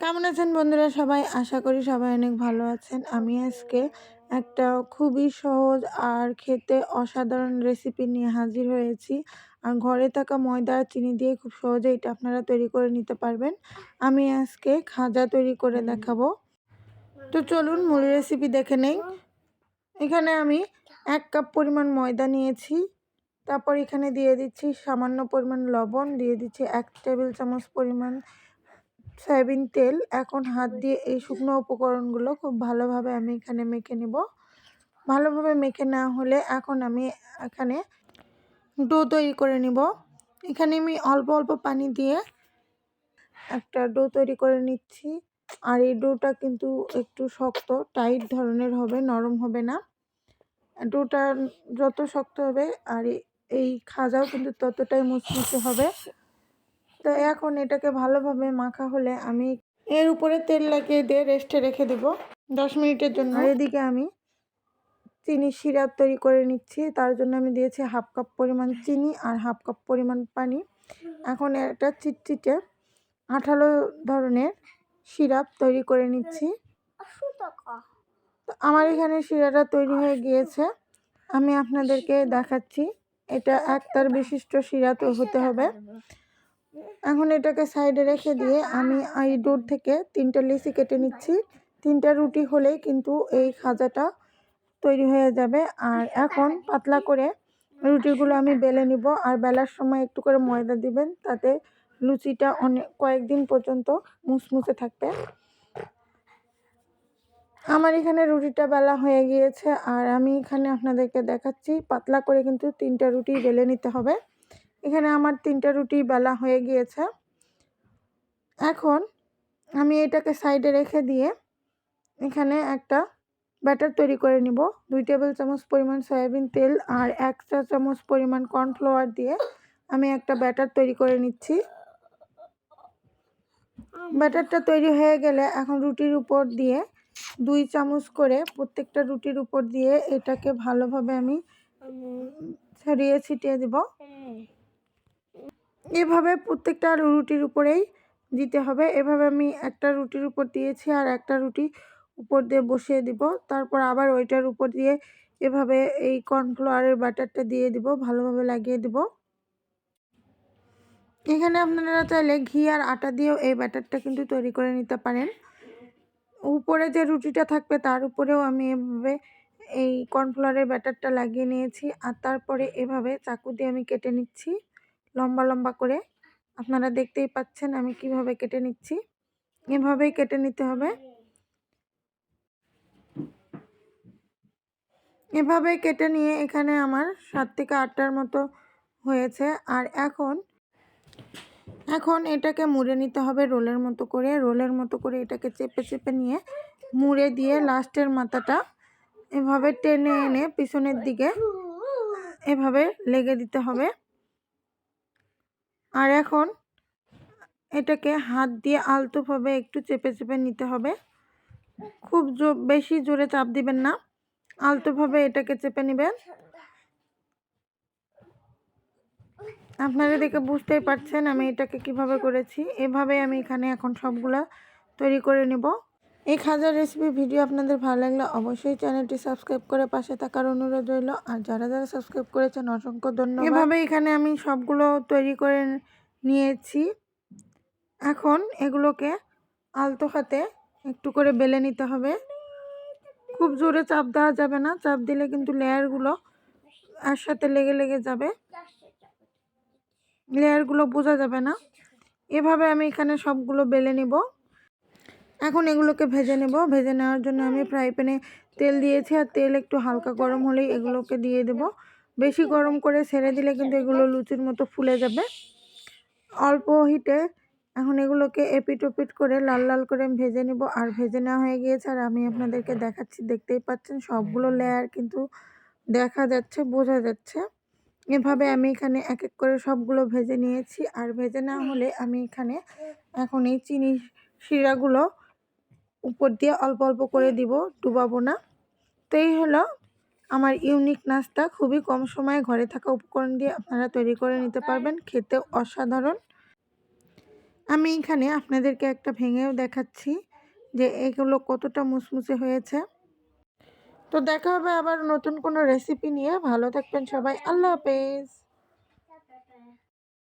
কেমন আছেন বন্ধুরা সবাই? আশা করি সবাই অনেক ভালো আছেন। আমি আজকে একটা খুবই সহজ আর খেতে অসাধারণ রেসিপি নিয়ে হাজির হয়েছি। আর ঘরে থাকা ময়দা আর চিনি দিয়ে খুব সহজে এটা আপনারা তৈরি করে নিতে পারবেন। আমি আজকে খাজা তৈরি করে দেখাবো। তো চলুন মূল রেসিপি দেখে নেই। এখানে আমি এক কাপ পরিমাণ ময়দা নিয়েছি। তারপর এখানে দিয়ে দিচ্ছি সামান্য পরিমাণ লবণ, দিয়ে দিচ্ছি এক টেবিল চামচ পরিমাণ সয়াবিন তেল, এখন হাত দিয়ে এই শুকনো উপকরণগুলো খুব ভালোভাবে আমি এখানে মেখে নেব। ভালোভাবে মেখে না হলে এখন আমি এখানে ডো তৈরি করে নিব। এখানে আমি অল্প অল্প পানি দিয়ে একটা ডো তৈরি করে নিচ্ছি। আর এই ডোটা কিন্তু একটু শক্ত, টাইট ধরনের হবে, নরম হবে না। ডোটা যত শক্ত হবে আর এই খাজাও কিন্তু ততটাই মুচমুচে হবে। তো এখন এটাকে ভালোভাবে মাখা হলে আমি এর উপরে তেল লাগিয়ে দিয়ে রেস্টে রেখে দেব দশ মিনিটের জন্য। এদিকে আমি চিনি সিরাপ তৈরি করে নিচ্ছি। তার জন্য আমি দিয়েছি হাফ কাপ পরিমাণ চিনি আর হাফ কাপ পরিমাণ পানি। এখন একটা চিটচিটে আঠালো ধরনের সিরাপ তৈরি করে নিচ্ছি। তো আমার এখানে শিরাটা তৈরি হয়ে গিয়েছে। আমি আপনাদেরকে দেখাচ্ছি। এটা একতার বিশিষ্ট শিরা তো হতে হবে। এখন এটাকে সাইডে রেখে দিয়ে আমি এই দূর থেকে তিনটা লিচি কেটে নিচ্ছি। তিনটা রুটি হলেই কিন্তু এই খাজাটা তৈরি হয়ে যাবে। আর এখন পাতলা করে রুটিগুলো আমি বেলে নিব। আর বেলার সময় একটু করে ময়দা দিবেন, তাতে লুচিটা অনেক কয়েকদিন পর্যন্ত মুসমুসে থাকবে। আমার এখানে রুটিটা বেলা হয়ে গিয়েছে। আর আমি এখানে আপনাদেরকে দেখাচ্ছি, পাতলা করে কিন্তু তিনটা রুটি বেলে নিতে হবে। এখানে আমার তিনটা রুটি বেলা হয়ে গিয়েছে। এখন আমি এটাকে সাইডে রেখে দিয়ে এখানে একটা ব্যাটার তৈরি করে নিব। দুই টেবিল চামচ পরিমাণ সয়াবিন তেল আর এক চা চামচ পরিমাণ কর্নফ্লাওয়ার দিয়ে আমি একটা ব্যাটার তৈরি করে নিচ্ছি। ব্যাটারটা তৈরি হয়ে গেলে এখন রুটির উপর দিয়ে দুই চামচ করে প্রত্যেকটা রুটির উপর দিয়ে এটাকে ভালোভাবে আমি ছড়িয়ে ছিটিয়ে দিব। এভাবে প্রত্যেকটা রুটির উপরেই দিতে হবে। এভাবে আমি একটা রুটির উপর দিয়েছি আর একটা রুটি উপর দিয়ে বসিয়ে দিব। তারপর আবার ওইটার উপর দিয়ে এভাবে এই কর্নফ্লাওয়ারের বাটারটা দিয়ে দিব, ভালোভাবে লাগিয়ে দিব। এখানে আপনারা চাইলে ঘি আর আটা দিয়েও এই ব্যাটারটা কিন্তু তৈরি করে নিতে পারেন। উপরে যে রুটিটা থাকবে তার উপরেও আমি এভাবে এই কর্নফ্লাওয়ারের ব্যাটারটা লাগিয়ে নিয়েছি। আর তারপরে এভাবে চাকু দিয়ে আমি কেটে নিচ্ছি। লম্বা লম্বা করে। আপনারা দেখতেই পাচ্ছেন আমি কীভাবে কেটে নিচ্ছি। এভাবেই কেটে নিতে হবে। এভাবে কেটে নিয়ে এখানে আমার সাত থেকে আটটার মতো হয়েছে। আর এখন এখন এটাকে মুড়ে নিতে হবে রোলের মতো করে। রোলের মতো করে এটাকে চেপে চেপে নিয়ে মুড়ে দিয়ে লাস্টের মাথাটা এভাবে টেনে এনে পিছনের দিকে এভাবে লেগে দিতে হবে। আর এখন এটাকে হাত দিয়ে আলতোভাবে একটু চেপে চেপে নিতে হবে। খুব বেশি জোরে চাপ দিবেন না। আলতোভাবে এটাকে চেপে নেবেন। আপনারা দেখে বুঝতেই পারছেন আমি এটাকে কীভাবে করেছি। এভাবে আমি এখানে এখন সবগুলা তৈরি করে নেব। এই খাজার রেসিপি ভিডিও আপনাদের ভালো লাগলে অবশ্যই চ্যানেলটি সাবস্ক্রাইব করে পাশে থাকার অনুরোধ রইল। আর যারা যারা সাবস্ক্রাইব করেছেন, অসংখ্য ধন্যবাদ। এভাবে এখানে আমি সবগুলো তৈরি করে নিয়েছি। এখন এগুলোকে আলতো হাতে একটু করে বেলে নিতে হবে। খুব জোরে চাপ দেওয়া যাবে না। চাপ দিলে কিন্তু লেয়ারগুলো একসাথে লেগে লেগে যাবে। লেয়ারগুলো বোঝা যাবে না। এভাবে আমি এখানে সবগুলো বেলে নিব। এখন এগুলোকে ভেজে নেব। ভেজে নেওয়ার জন্য আমি ফ্রাই প্যানে তেল দিয়েছি আর তেল একটু হালকা গরম হলেই এগুলোকে দিয়ে দেব। বেশি গরম করে ছেড়ে দিলে কিন্তু এগুলো লুচির মতো ফুলে যাবে। অল্প হিটে এখন এগুলোকে এপিট ওপিট করে লাল লাল করে ভেজে নিব। আর ভেজে নেওয়া হয়ে গিয়েছে আর আমি আপনাদেরকে দেখাচ্ছি, দেখতেই পাচ্ছেন সবগুলো লেয়ার কিন্তু দেখা যাচ্ছে, বোঝা যাচ্ছে। এভাবে আমি এখানে এক এক করে সবগুলো ভেজে নিয়েছি। আর ভেজে না হলে আমি এখানে এখন এই চিনি শিরাগুলো উপর দিয়ে অল্প অল্প করে দিব, ডুবাবো না। তো এই হলো আমার ইউনিক নাস্তা। খুবই কম সময়ে ঘরে থাকা উপকরণ দিয়ে আপনারা তৈরি করে নিতে পারবেন খেতে অসাধারণ। আমি এখানে আপনাদেরকে একটা ভেঙেও দেখাচ্ছি যে এগুলো কতটা মুসমুসে হয়েছে। তো দেখা হবে আবার নতুন কোনো রেসিপি নিয়ে। ভালো থাকবেন সবাই। আল্লাহ হাফেজ।